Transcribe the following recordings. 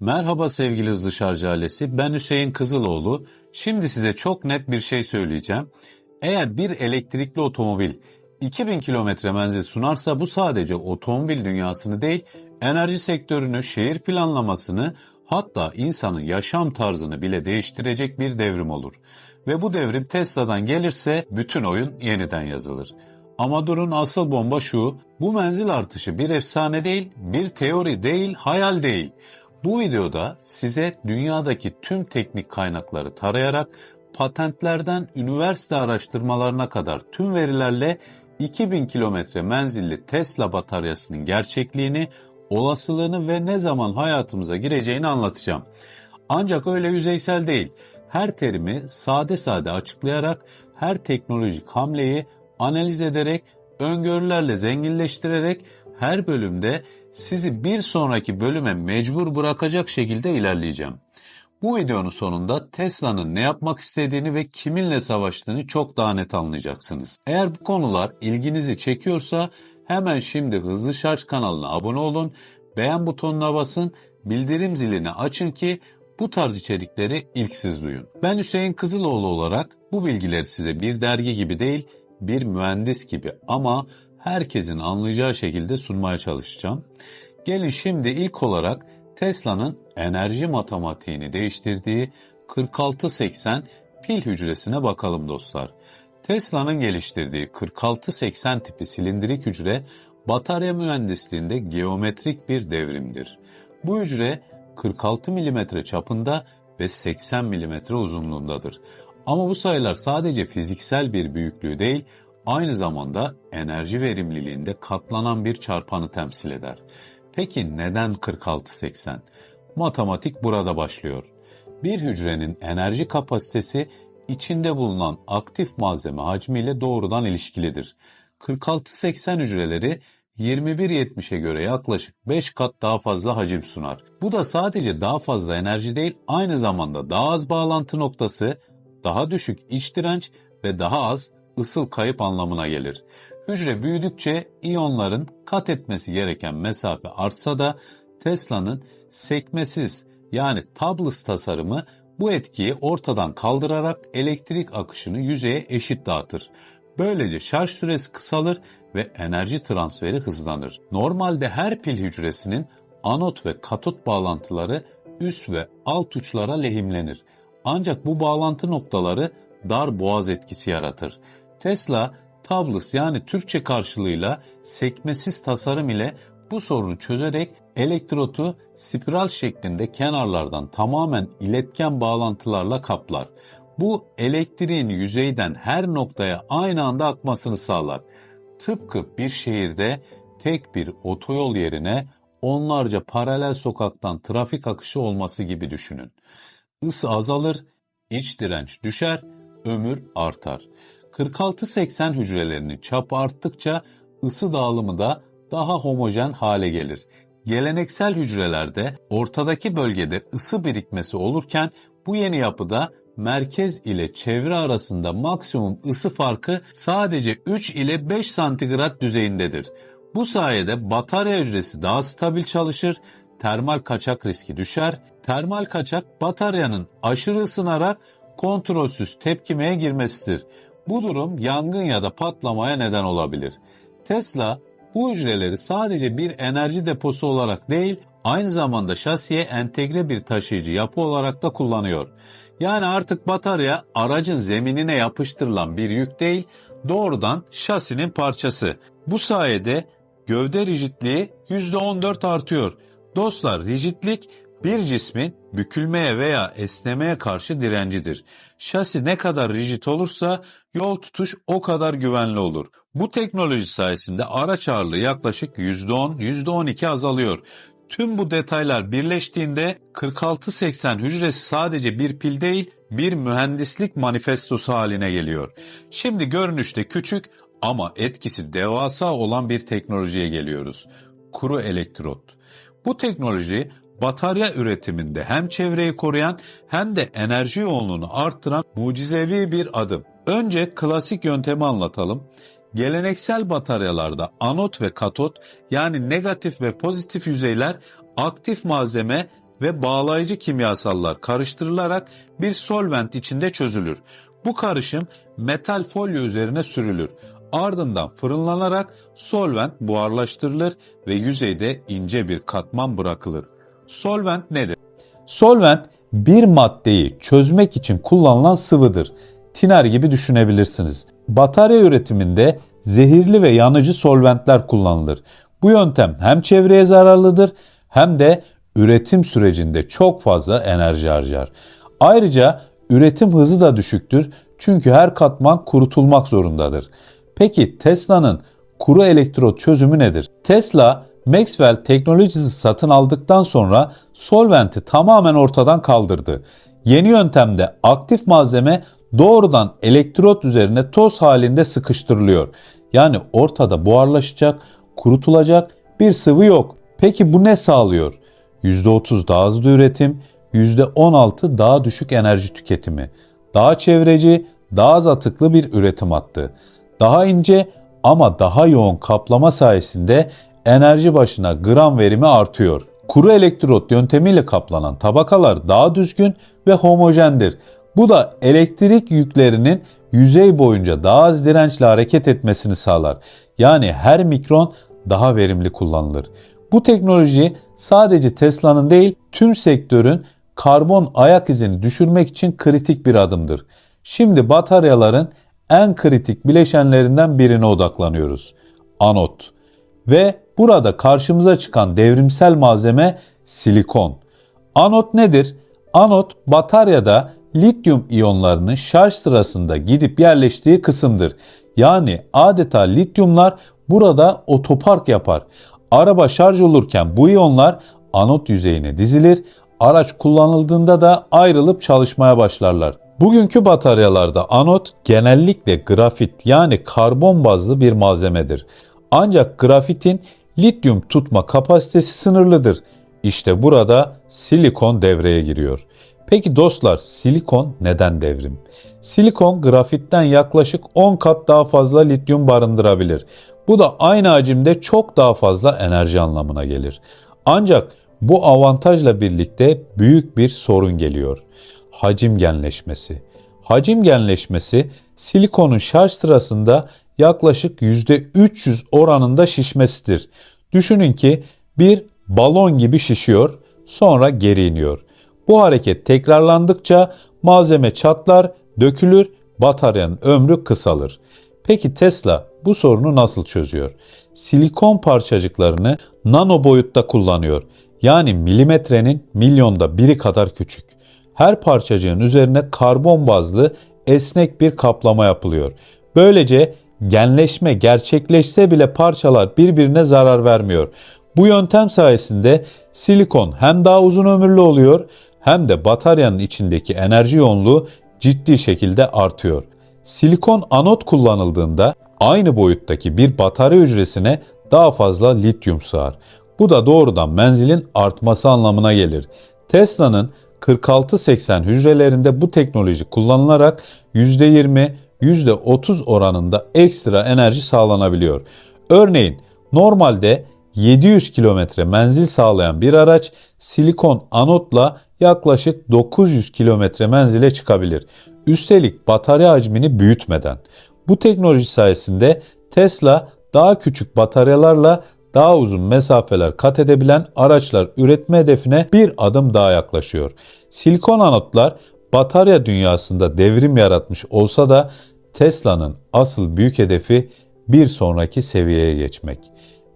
Merhaba sevgili hızlı şarj ailesi. Ben Hüseyin Kızıloğlu. Şimdi size çok net bir şey söyleyeceğim. Eğer bir elektrikli otomobil 2000 kilometre menzil sunarsa bu sadece otomobil dünyasını değil, enerji sektörünü, şehir planlamasını, hatta insanın yaşam tarzını bile değiştirecek bir devrim olur. Ve bu devrim Tesla'dan gelirse bütün oyun yeniden yazılır. Ama durun asıl bomba şu, bu menzil artışı bir efsane değil, bir teori değil, hayal değil. Bu videoda size dünyadaki tüm teknik kaynakları tarayarak patentlerden üniversite araştırmalarına kadar tüm verilerle 2000 kilometre menzilli Tesla bataryasının gerçekliğini, olasılığını ve ne zaman hayatımıza gireceğini anlatacağım. Ancak öyle yüzeysel değil. Her terimi sade sade açıklayarak her teknolojik hamleyi analiz ederek, öngörülerle zenginleştirerek her bölümde sizi bir sonraki bölüme mecbur bırakacak şekilde ilerleyeceğim. Bu videonun sonunda Tesla'nın ne yapmak istediğini ve kiminle savaştığını çok daha net anlayacaksınız. Eğer bu konular ilginizi çekiyorsa hemen şimdi Hızlı Şarj kanalına abone olun, beğen butonuna basın, bildirim zilini açın ki bu tarz içerikleri ilk siz duyun. Ben Hüseyin Kızıloğlu olarak bu bilgileri size bir dergi gibi değil, bir mühendis gibi ama herkesin anlayacağı şekilde sunmaya çalışacağım. Gelin şimdi ilk olarak Tesla'nın enerji matematiğini değiştirdiği 4680 pil hücresine bakalım dostlar. Tesla'nın geliştirdiği 4680 tipi silindirik hücre batarya mühendisliğinde geometrik bir devrimdir. Bu hücre 46 mm çapında ve 80 mm uzunluğundadır. Ama bu sayılar sadece fiziksel bir büyüklüğü değil, aynı zamanda enerji verimliliğinde katlanan bir çarpanı temsil eder. Peki neden 46-80? Matematik burada başlıyor. Bir hücrenin enerji kapasitesi içinde bulunan aktif malzeme hacmiyle doğrudan ilişkilidir. 46-80 hücreleri 21-70'e göre yaklaşık 5 kat daha fazla hacim sunar. Bu da sadece daha fazla enerji değil, aynı zamanda daha az bağlantı noktası, daha düşük iç direnç ve daha az ısıl kayıp anlamına gelir. Hücre büyüdükçe iyonların kat etmesi gereken mesafe artsa da Tesla'nın sekmesiz yani tabless tasarımı bu etkiyi ortadan kaldırarak elektrik akışını yüzeye eşit dağıtır. Böylece şarj süresi kısalır ve enerji transferi hızlanır. Normalde her pil hücresinin anot ve katot bağlantıları üst ve alt uçlara lehimlenir. Ancak bu bağlantı noktaları dar boğaz etkisi yaratır. Tesla, tabless yani Türkçe karşılığıyla sekmesiz tasarım ile bu sorunu çözerek elektrotu spiral şeklinde kenarlardan tamamen iletken bağlantılarla kaplar. Bu elektriğin yüzeyden her noktaya aynı anda akmasını sağlar. Tıpkı bir şehirde tek bir otoyol yerine onlarca paralel sokaktan trafik akışı olması gibi düşünün. Isı azalır, iç direnç düşer, ömür artar. 46-80 hücrelerinin çapı arttıkça ısı dağılımı da daha homojen hale gelir. Geleneksel hücrelerde ortadaki bölgede ısı birikmesi olurken bu yeni yapıda merkez ile çevre arasında maksimum ısı farkı sadece 3 ile 5 santigrat düzeyindedir. Bu sayede batarya hücresi daha stabil çalışır, termal kaçak riski düşer. Termal kaçak bataryanın aşırı ısınarak kontrolsüz tepkimeye girmesidir. Bu durum yangın ya da patlamaya neden olabilir. Tesla bu hücreleri sadece bir enerji deposu olarak değil, aynı zamanda şasiye entegre bir taşıyıcı yapı olarak da kullanıyor. Yani artık batarya aracın zeminine yapıştırılan bir yük değil, doğrudan şasinin parçası. Bu sayede gövde rigidliği %14 artıyor. Dostlar rigidlik bir cismin bükülmeye veya esnemeye karşı direncidir. Şasi ne kadar rigid olursa yol tutuş o kadar güvenli olur. Bu teknoloji sayesinde araç ağırlığı yaklaşık %10, %12 azalıyor. Tüm bu detaylar birleştiğinde 4680 hücresi sadece bir pil değil, bir mühendislik manifestosu haline geliyor. Şimdi görünüşte küçük ama etkisi devasa olan bir teknolojiye geliyoruz. Kuru elektrot. Bu teknoloji batarya üretiminde hem çevreyi koruyan hem de enerji yoğunluğunu arttıran mucizevi bir adım. Önce klasik yöntemi anlatalım. Geleneksel bataryalarda anot ve katot yani negatif ve pozitif yüzeyler aktif malzeme ve bağlayıcı kimyasallar karıştırılarak bir solvent içinde çözülür. Bu karışım metal folyo üzerine sürülür. Ardından fırınlanarak solvent buharlaştırılır ve yüzeyde ince bir katman bırakılır. Solvent nedir? Solvent bir maddeyi çözmek için kullanılan sıvıdır. Tiner gibi düşünebilirsiniz. Batarya üretiminde zehirli ve yanıcı solventler kullanılır. Bu yöntem hem çevreye zararlıdır hem de üretim sürecinde çok fazla enerji harcar. Ayrıca üretim hızı da düşüktür çünkü her katman kurutulmak zorundadır. Peki Tesla'nın kuru elektrot çözümü nedir? Tesla Maxwell Technologies'i satın aldıktan sonra solventi tamamen ortadan kaldırdı. Yeni yöntemde aktif malzeme doğrudan elektrot üzerine toz halinde sıkıştırılıyor. Yani ortada buharlaşacak, kurutulacak bir sıvı yok. Peki bu ne sağlıyor? %30 daha hızlı üretim, %16 daha düşük enerji tüketimi, daha çevreci, daha az atıklı bir üretim hattı. Daha ince ama daha yoğun kaplama sayesinde enerji başına gram verimi artıyor. Kuru elektrot yöntemiyle kaplanan tabakalar daha düzgün ve homojendir. Bu da elektrik yüklerinin yüzey boyunca daha az dirençle hareket etmesini sağlar. Yani her mikron daha verimli kullanılır. Bu teknoloji sadece Tesla'nın değil tüm sektörün karbon ayak izini düşürmek için kritik bir adımdır. Şimdi bataryaların en kritik bileşenlerinden birine odaklanıyoruz. Anot. Ve burada karşımıza çıkan devrimsel malzeme silikon. Anot nedir? Anot bataryada lityum iyonlarının şarj sırasında gidip yerleştiği kısımdır. Yani adeta lityumlar burada otopark yapar. Araba şarj olurken bu iyonlar anot yüzeyine dizilir. Araç kullanıldığında da ayrılıp çalışmaya başlarlar. Bugünkü bataryalarda anot genellikle grafit yani karbon bazlı bir malzemedir. Ancak grafitin lityum tutma kapasitesi sınırlıdır. İşte burada silikon devreye giriyor. Peki dostlar silikon neden devrim? Silikon grafitten yaklaşık 10 kat daha fazla lityum barındırabilir. Bu da aynı hacimde çok daha fazla enerji anlamına gelir. Ancak bu avantajla birlikte büyük bir sorun geliyor. Hacim genleşmesi. Hacim genleşmesi silikonun şarj sırasında yaklaşık %300 oranında şişmesidir. Düşünün ki bir balon gibi şişiyor, sonra geri iniyor. Bu hareket tekrarlandıkça malzeme çatlar, dökülür, bataryanın ömrü kısalır. Peki Tesla bu sorunu nasıl çözüyor? Silikon parçacıklarını nano boyutta kullanıyor. Yani milimetrenin milyonda biri kadar küçük. Her parçacığın üzerine karbon bazlı esnek bir kaplama yapılıyor. Böylece genleşme gerçekleşse bile parçalar birbirine zarar vermiyor. Bu yöntem sayesinde silikon hem daha uzun ömürlü oluyor hem de bataryanın içindeki enerji yoğunluğu ciddi şekilde artıyor. Silikon anot kullanıldığında aynı boyuttaki bir batarya hücresine daha fazla lityum sığar. Bu da doğrudan menzilin artması anlamına gelir. Tesla'nın 4680 hücrelerinde bu teknoloji kullanılarak %20, %30 oranında ekstra enerji sağlanabiliyor. Örneğin normalde 700 kilometre menzil sağlayan bir araç silikon anotla yaklaşık 900 kilometre menzile çıkabilir. Üstelik batarya hacmini büyütmeden. Bu teknoloji sayesinde Tesla daha küçük bataryalarla daha uzun mesafeler kat edebilen araçlar üretme hedefine bir adım daha yaklaşıyor. Silikon anotlar batarya dünyasında devrim yaratmış olsa da Tesla'nın asıl büyük hedefi bir sonraki seviyeye geçmek.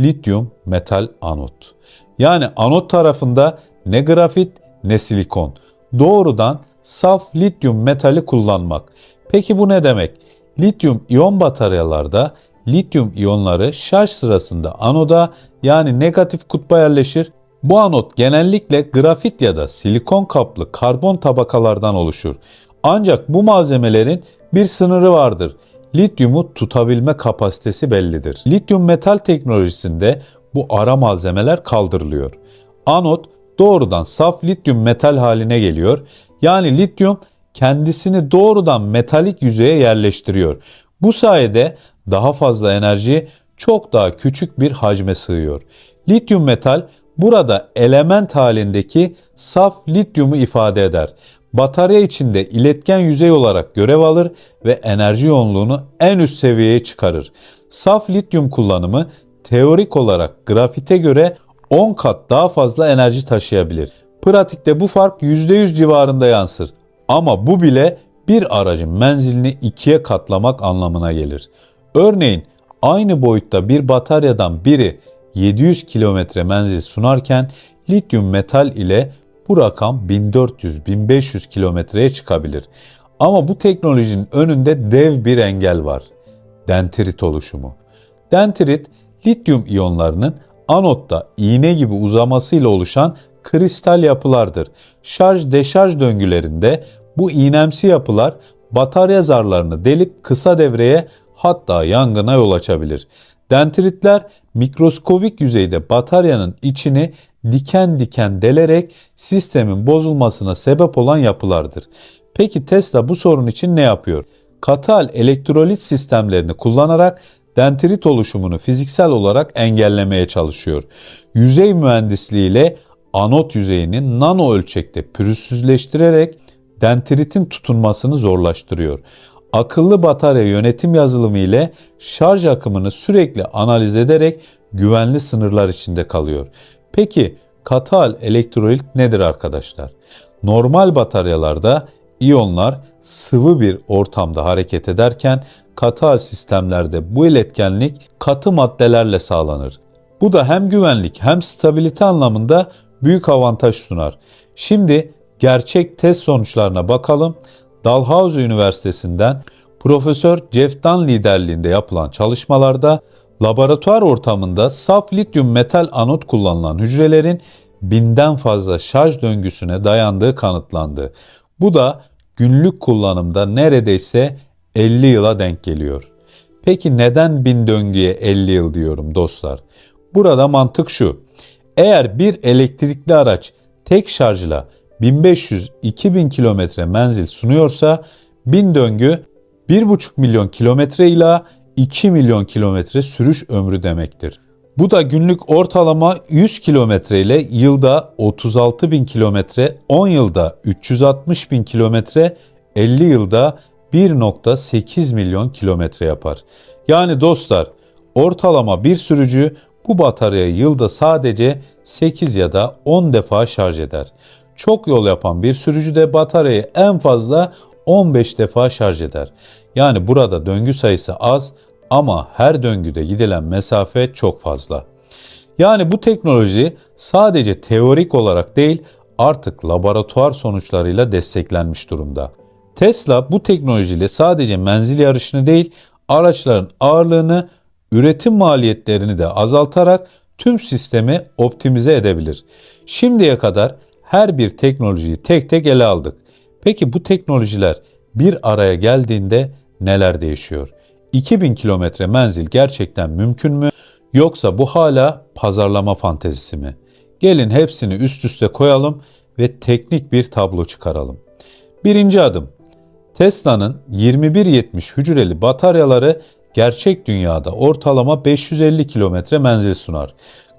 Lityum metal anot. Yani anot tarafında ne grafit ne silikon. Doğrudan saf lityum metali kullanmak. Peki bu ne demek? Lityum iyon bataryalarda lityum iyonları şarj sırasında anoda yani negatif kutba yerleşir. Bu anot genellikle grafit ya da silikon kaplı karbon tabakalardan oluşur. Ancak bu malzemelerin bir sınırı vardır. Lityumu tutabilme kapasitesi bellidir. Lityum metal teknolojisinde bu ara malzemeler kaldırılıyor. Anot doğrudan saf lityum metal haline geliyor. Yani lityum kendisini doğrudan metalik yüzeye yerleştiriyor. Bu sayede daha fazla enerji çok daha küçük bir hacme sığıyor. Lityum metal Burada element halindeki saf lityumu ifade eder. Batarya içinde iletken yüzey olarak görev alır ve enerji yoğunluğunu en üst seviyeye çıkarır. Saf lityum kullanımı teorik olarak grafite göre 10 kat daha fazla enerji taşıyabilir. Pratikte bu fark %100 civarında yansır. Ama bu bile bir aracın menzilini ikiye katlamak anlamına gelir. Örneğin aynı boyutta bir bataryadan biri 700 kilometre menzil sunarken lityum metal ile bu rakam 1400-1500 kilometreye çıkabilir. Ama bu teknolojinin önünde dev bir engel var. Dendrit oluşumu. Dendrit, lityum iyonlarının anotta iğne gibi uzamasıyla oluşan kristal yapılardır. Şarj deşarj döngülerinde bu iğnemsi yapılar batarya zarlarını delip kısa devreye hatta yangına yol açabilir. Dendritler mikroskobik yüzeyde bataryanın içini diken diken delerek sistemin bozulmasına sebep olan yapılardır. Peki Tesla bu sorun için ne yapıyor? Katal elektrolit sistemlerini kullanarak dendrit oluşumunu fiziksel olarak engellemeye çalışıyor. Yüzey mühendisliğiyle anot yüzeyini nano ölçekte pürüzsüzleştirerek dendritin tutunmasını zorlaştırıyor. Akıllı batarya yönetim yazılımı ile şarj akımını sürekli analiz ederek güvenli sınırlar içinde kalıyor. Peki katal elektrolit nedir arkadaşlar? Normal bataryalarda iyonlar sıvı bir ortamda hareket ederken katal sistemlerde bu iletkenlik katı maddelerle sağlanır. Bu da hem güvenlik hem stabilite anlamında büyük avantaj sunar. Şimdi gerçek test sonuçlarına bakalım. Dalhousie Üniversitesi'nden Profesör Jeff Dunn liderliğinde yapılan çalışmalarda laboratuvar ortamında saf lityum metal anot kullanılan hücrelerin binden fazla şarj döngüsüne dayandığı kanıtlandı. Bu da günlük kullanımda neredeyse 50 yıla denk geliyor. Peki neden bin döngüye 50 yıl diyorum dostlar? Burada mantık şu. Eğer bir elektrikli araç tek şarjla 1500-2000 kilometre menzil sunuyorsa 1000 döngü 1,5 milyon kilometre ila 2 milyon kilometre sürüş ömrü demektir. Bu da günlük ortalama 100 kilometre ile yılda 36 bin kilometre, 10 yılda 360 bin kilometre, 50 yılda 1.8 milyon kilometre yapar. Yani dostlar ortalama bir sürücü bu bataryayı yılda sadece 8 ya da 10 defa şarj eder. Çok yol yapan bir sürücü de bataryayı en fazla 15 defa şarj eder. Yani burada döngü sayısı az ama her döngüde gidilen mesafe çok fazla. Yani bu teknoloji sadece teorik olarak değil artık laboratuvar sonuçlarıyla desteklenmiş durumda. Tesla bu teknolojiyle sadece menzil yarışını değil araçların ağırlığını, üretim maliyetlerini de azaltarak tüm sistemi optimize edebilir. Şimdiye kadar her bir teknolojiyi tek tek ele aldık. Peki bu teknolojiler bir araya geldiğinde neler değişiyor? 2000 kilometre menzil gerçekten mümkün mü? Yoksa bu hala pazarlama fantezisi mi? Gelin hepsini üst üste koyalım ve teknik bir tablo çıkaralım. Birinci adım. Tesla'nın 2170 hücreli bataryaları gerçek dünyada ortalama 550 kilometre menzil sunar.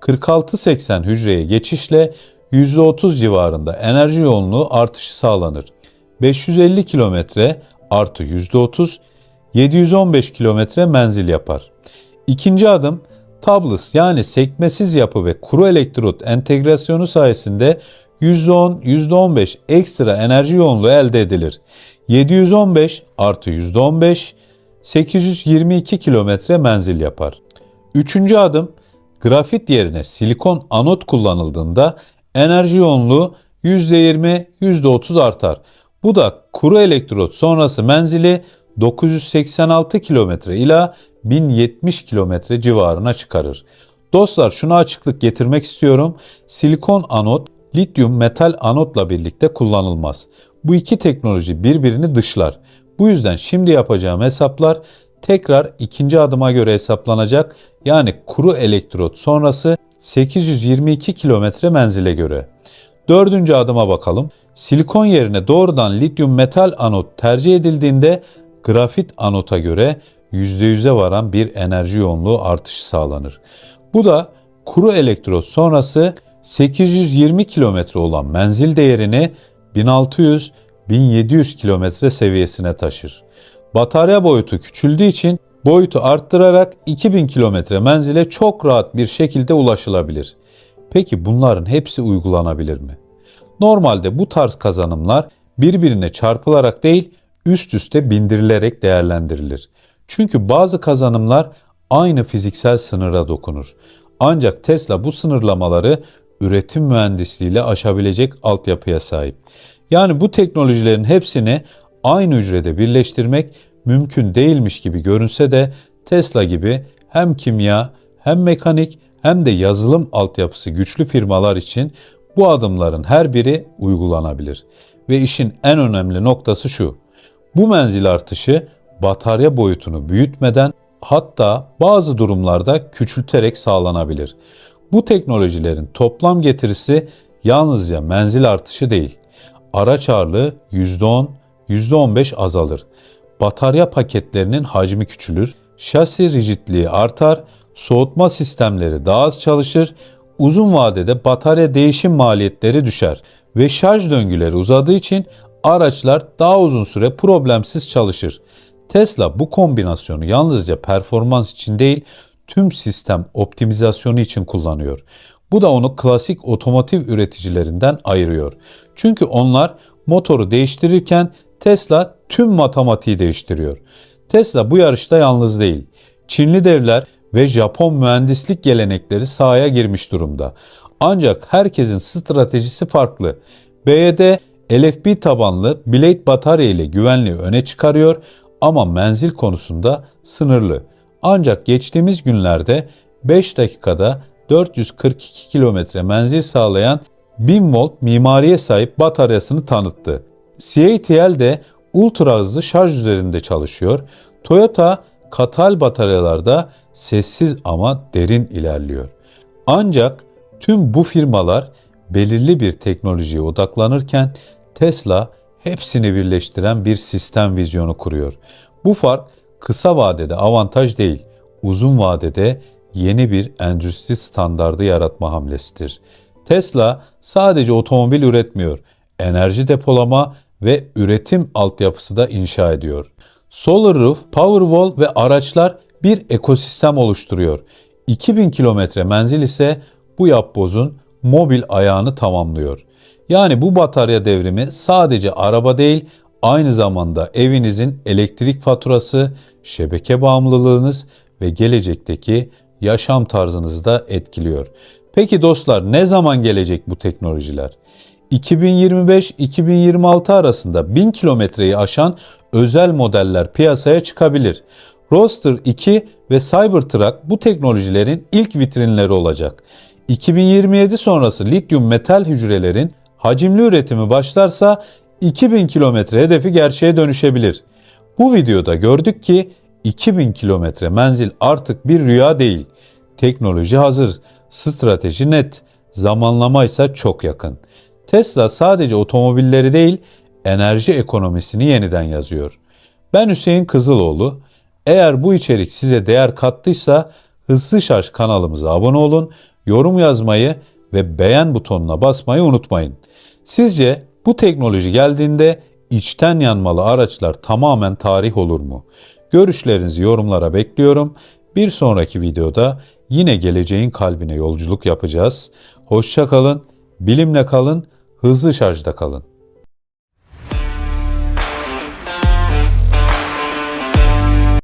4680 hücreye geçişle %30 civarında enerji yoğunluğu artışı sağlanır. 550 kilometre artı %30 715 kilometre menzil yapar. İkinci adım tabless yani sekmesiz yapı ve kuru elektrot entegrasyonu sayesinde %10, %15 ekstra enerji yoğunluğu elde edilir. 715 artı %15 822 kilometre menzil yapar. Üçüncü adım grafit yerine silikon anot kullanıldığında enerji yoğunluğu %20, %30 artar. Bu da kuru elektrot sonrası menzili 986 kilometre ila 1070 kilometre civarına çıkarır. Dostlar şunu açıklık getirmek istiyorum. Silikon anot lityum metal anotla birlikte kullanılmaz. Bu iki teknoloji birbirini dışlar. Bu yüzden şimdi yapacağım hesaplar tekrar ikinci adıma göre hesaplanacak. Yani kuru elektrot sonrası 822 kilometre menzile göre. Dördüncü adıma bakalım. Silikon yerine doğrudan lityum metal anot tercih edildiğinde grafit anota göre %100'e varan bir enerji yoğunluğu artışı sağlanır. Bu da kuru elektrot sonrası 820 kilometre olan menzil değerini 1600-1700 kilometre seviyesine taşır. Batarya boyutu küçüldüğü için boyutu arttırarak 2000 kilometre menzile çok rahat bir şekilde ulaşılabilir. Peki bunların hepsi uygulanabilir mi? Normalde bu tarz kazanımlar birbirine çarpılarak değil üst üste bindirilerek değerlendirilir. Çünkü bazı kazanımlar aynı fiziksel sınıra dokunur. Ancak Tesla bu sınırlamaları üretim mühendisliğiyle aşabilecek altyapıya sahip. Yani bu teknolojilerin hepsini aynı hücrede birleştirmek mümkün değilmiş gibi görünse de Tesla gibi hem kimya hem mekanik hem de yazılım altyapısı güçlü firmalar için bu adımların her biri uygulanabilir. Ve işin en önemli noktası şu. Bu menzil artışı batarya boyutunu büyütmeden hatta bazı durumlarda küçülterek sağlanabilir. Bu teknolojilerin toplam getirisi yalnızca menzil artışı değil. Araç ağırlığı %10, %15 azalır. Batarya paketlerinin hacmi küçülür, şasi rigidliği artar, soğutma sistemleri daha az çalışır, uzun vadede batarya değişim maliyetleri düşer ve şarj döngüleri uzadığı için araçlar daha uzun süre problemsiz çalışır. Tesla bu kombinasyonu yalnızca performans için değil, tüm sistem optimizasyonu için kullanıyor. Bu da onu klasik otomotiv üreticilerinden ayırıyor. Çünkü onlar motoru değiştirirken Tesla tüm matematiği değiştiriyor. Tesla bu yarışta yalnız değil. Çinli devler ve Japon mühendislik gelenekleri sahaya girmiş durumda. Ancak herkesin stratejisi farklı. BYD LFP tabanlı Blade batarya ile güvenliği öne çıkarıyor ama menzil konusunda sınırlı. Ancak geçtiğimiz günlerde 5 dakikada 442 kilometre menzil sağlayan 1000 volt mimariye sahip bataryasını tanıttı. CATL de ultra hızlı şarj üzerinde çalışıyor. Toyota katal bataryalarda sessiz ama derin ilerliyor. Ancak tüm bu firmalar belirli bir teknolojiye odaklanırken Tesla hepsini birleştiren bir sistem vizyonu kuruyor. Bu fark kısa vadede avantaj değil, uzun vadede yeni bir endüstri standardı yaratma hamlesidir. Tesla sadece otomobil üretmiyor, enerji depolama ve üretim altyapısı da inşa ediyor. Solar Roof, Powerwall ve araçlar bir ekosistem oluşturuyor. 2000 kilometre menzil ise bu yapbozun mobil ayağını tamamlıyor. Yani bu batarya devrimi sadece araba değil, aynı zamanda evinizin elektrik faturası, şebeke bağımlılığınız ve gelecekteki yaşam tarzınızı da etkiliyor. Peki dostlar ne zaman gelecek bu teknolojiler? 2025-2026 arasında 1000 kilometreyi aşan özel modeller piyasaya çıkabilir. Roadster 2 ve Cybertruck bu teknolojilerin ilk vitrinleri olacak. 2027 sonrası lityum metal hücrelerin hacimli üretimi başlarsa 2000 kilometre hedefi gerçeğe dönüşebilir. Bu videoda gördük ki 2000 kilometre menzil artık bir rüya değil. Teknoloji hazır, strateji net, zamanlama ise çok yakın. Tesla sadece otomobilleri değil, enerji ekonomisini yeniden yazıyor. Ben Hüseyin Kızıloğlu. Eğer bu içerik size değer kattıysa Hızlı Şarj kanalımıza abone olun, yorum yazmayı ve beğen butonuna basmayı unutmayın. Sizce bu teknoloji geldiğinde içten yanmalı araçlar tamamen tarih olur mu? Görüşlerinizi yorumlara bekliyorum. Bir sonraki videoda yine geleceğin kalbine yolculuk yapacağız. Hoşça kalın, bilimle kalın, hızlı şarjda kalın.